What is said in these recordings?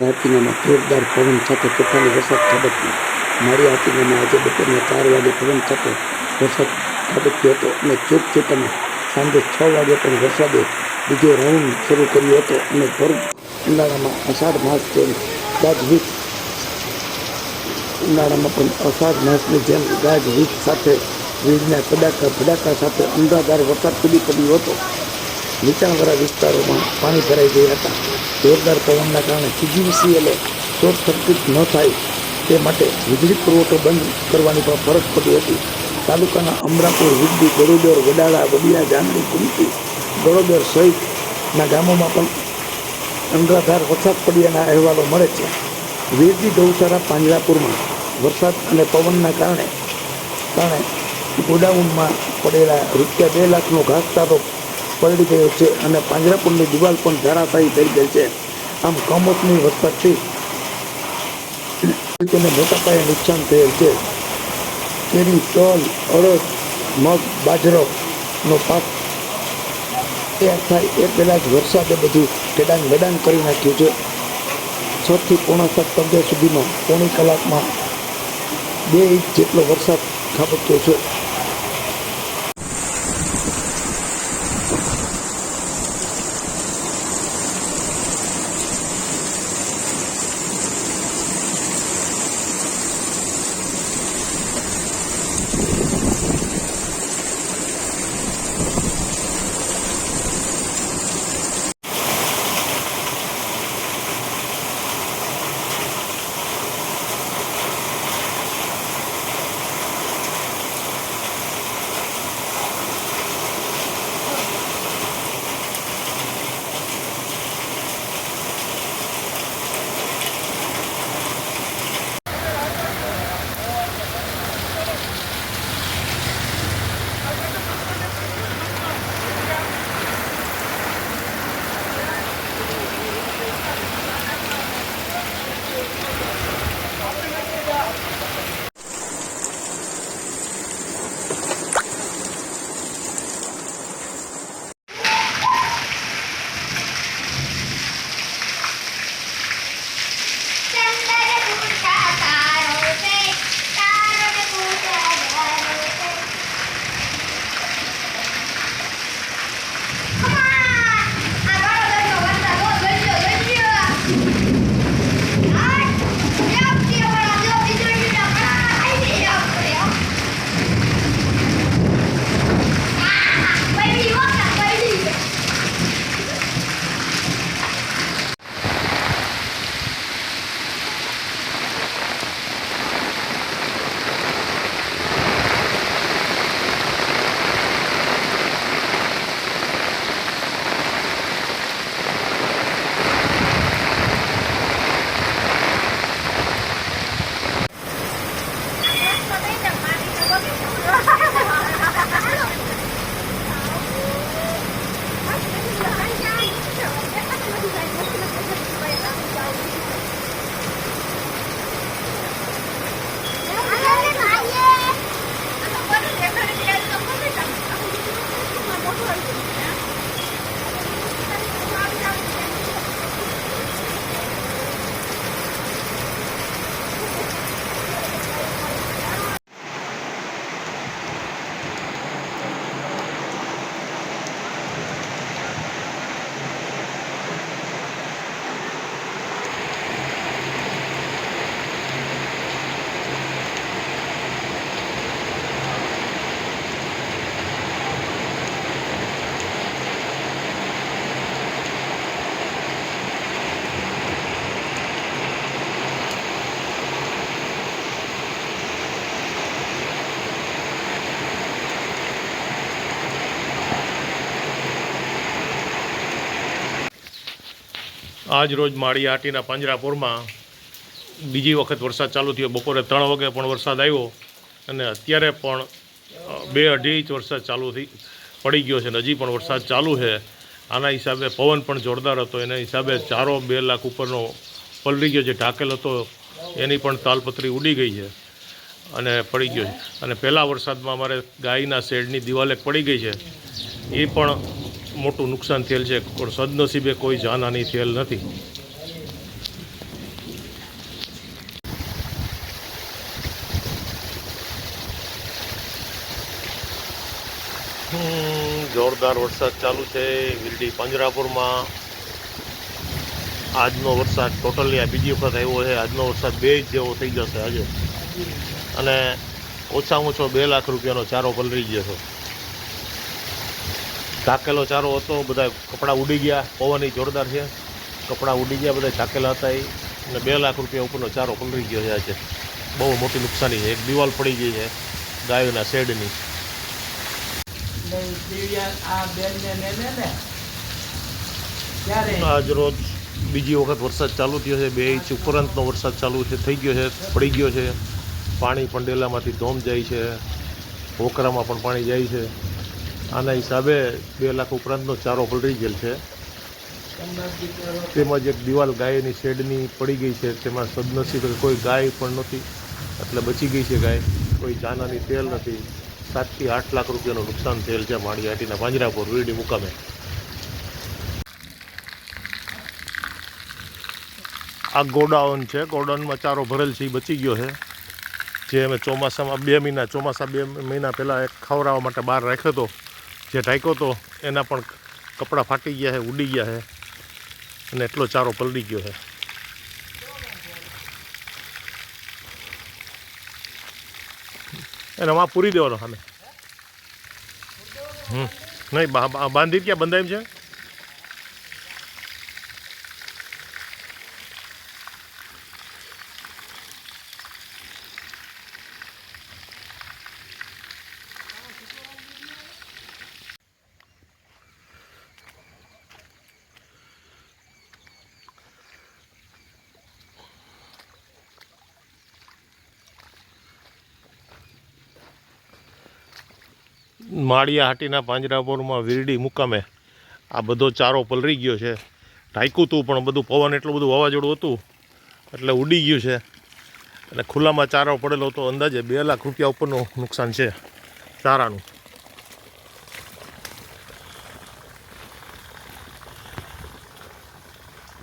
હાથીનામાં જોરદાર પવન સાથે તોફાની વરસાદ ખાબક્યો મારી હાથીનામાં આજે બપોરના ચાર વાગે પવન સાથે વરસાદ ખાબક્યો હતો અને ચોક ચોટામાં સાંજે છ વાગે પણ વરસાદે બીજો રાઉન્ડ શરૂ કર્યો હતો અને ભર ઉનાળામાં અષાઢ માસ જેમ ગાજવીજ ઉનાળામાં પણ અષાઢ માસની જેમ ગાજવીજ સાથે વીજના કડાકા ભડાકા સાથે અંધાધાર વરસાદ તૂટી પડ્યો હતો. નીચાણવાળા વિસ્તારોમાં પાણી ભરાઈ ગયા હતા. જોરદાર પવનના કારણે સીજીવીસીએલે શોર્ટ સર્કિટ ન થાય તે માટે વીજળી પુરવઠો બંધ કરવાની પણ ફરજ પડી હતી. તાલુકાના અમરાપુર વિદ્દી ગરોદર વડાળા, વડિયા જાનવી કુમતી ગરોદર સહિતના ગામોમાં પણ અંધાધાર વરસાદ પડ્યાના અહેવાલો મળે છે. વીરજી ગૌશાળા પાંજરાપુરમાં વરસાદ અને પવનના કારણે કારણે ગોડાઉનમાં પડેલા રૂપિયા બે લાખનો ઘાસચારો પલળી ગયો છે અને પાંજરાપુરની દિવાલ પણ ધરાશાયી થઈ ગઈ છે. આમ કમોતની વરસાદથી તેને મોટા પાયે નુકસાન થયેલ છે. કેરી તલ, અડદ, મગ બાજરોનો પાક તૈયાર થાય એ પહેલાં જ વરસાદે બધું ગડાંગ મેડાંગ કરી નાખ્યું છે. છથી પોણા સાત પંદર સુધીમાં પોણી કલાકમાં બે ઇંચ જેટલો વરસાદ ખાબક્યો છે. આજ રોજ માળી આટીના પાંજરાપુરમાં બીજી વખત વરસાદ ચાલુ થયો. બપોરે ત્રણ વાગે પણ વરસાદ આવ્યો અને અત્યારે પણ બે અઢી ઇંચ વરસાદ ચાલુ થઈ, પડી ગયો છે અને હજી પણ વરસાદ ચાલુ છે. આના હિસાબે પવન પણ જોરદાર હતો. એના હિસાબે ચારો બે લાખ ઉપરનો પલળી ગયો જે ઢાકેલ હતો. એની પણ તાલપત્રી ઉડી ગઈ છે અને પડી ગયો છે. અને પહેલાં વરસાદમાં અમારે ગાયના શેડની દિવાલે પડી ગઈ છે. એ પણ મોટું નુકસાન થયેલ છે. પણ સદનસીબે કોઈ જાનહાની થયેલ નથી. જોરદાર વરસાદ ચાલુ છે. વિલડી પંજરાપુરમાં આજનો વરસાદ ટોટલી આ બીજી વખત આવ્યો છે. આજનો વરસાદ બે જ જેવો થઈ જશે આજે. અને ઓછામાં ઓછો બે લાખ રૂપિયાનો ચારો પલરી જશે ઢાકેલો ચારો હતો, બધા કપડાં ઉડી ગયા પવન એ જોરદાર છે. કપડાં ઉડી ગયા, બધા ઢાકેલા હતા એ. અને બે લાખ રૂપિયા ઉપરનો ચારો પલળી ગયો છે આજે. બહુ મોટી નુકસાની છે. એક દિવાલ પડી ગઈ છે, ગાયોના શેડની. આજ રોજ બીજી વખત વરસાદ ચાલુ થયો છે. બે ઇંચ ઉપરાંતનો વરસાદ ચાલુ છે, થઈ ગયો છે, પડી ગયો છે. પાણી પંડેલામાંથી ધોમ જાય છે. ઓકરામાં પણ પાણી જાય છે. આના હિસાબે બે લાખ ઉપરાંતનો ચારો પલળી ગયેલ છે. તેમજ એક દિવાલ ગાયની શેડની પડી ગઈ છે. તેમાં સદનસીબે કોઈ ગાય પણ નથી એટલે બચી ગઈ છે ગાય. કોઈ ચાનાની તેલ નથી. સાતથી આઠ લાખ રૂપિયાનું નુકસાન થયેલ છે માળિયાટીના પાંજરાપુર વીરડી મુકામે. આ ગોડાઉન છે. ગોડાઉનમાં ચારો ભરેલ છે. એ બચી ગયો છે. જે અમે ચોમાસામાં બે મહિના, ચોમાસા બે મહિના પહેલાં એક ખવડાવવા માટે બહાર રાખ્યો હતો. જે ઢાંક્યો હતો એના પણ કપડાં ફાટી ગયા છે, ઉડી ગયા છે અને એટલો ચારો પલડી ગયો છે. એને વાં પૂરી દેવાનો સામે. હમ. નહીં બાંધી ક્યાં બંધાય છે? માળિયા હાટીના પાંજરાપોરમાં વીરડી મુકામે આ બધો ચારો પલરી ગયો છે. ઢાંક્યું હતું પણ બધું પવન એટલું બધું વાવાઝોડું હતું, એટલે ઉડી ગયું છે. અને ખુલ્લામાં ચારો પડેલો હતો અંદાજે બે લાખ રૂપિયા ઉપરનું નુકસાન છે ચારાનું.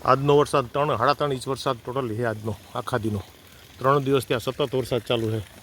આજનો વરસાદ ત્રણ સાડા ત્રણ ઇંચ વરસાદ ટોટલી છે આજનો, આખા દીનો. ત્રણ દિવસ ત્યાં સતત વરસાદ ચાલુ છે.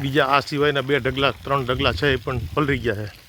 બીજા આ સિવાયના બે ઢગલા ત્રણ ઢગલા છે એ પણ પલરી ગયા છે.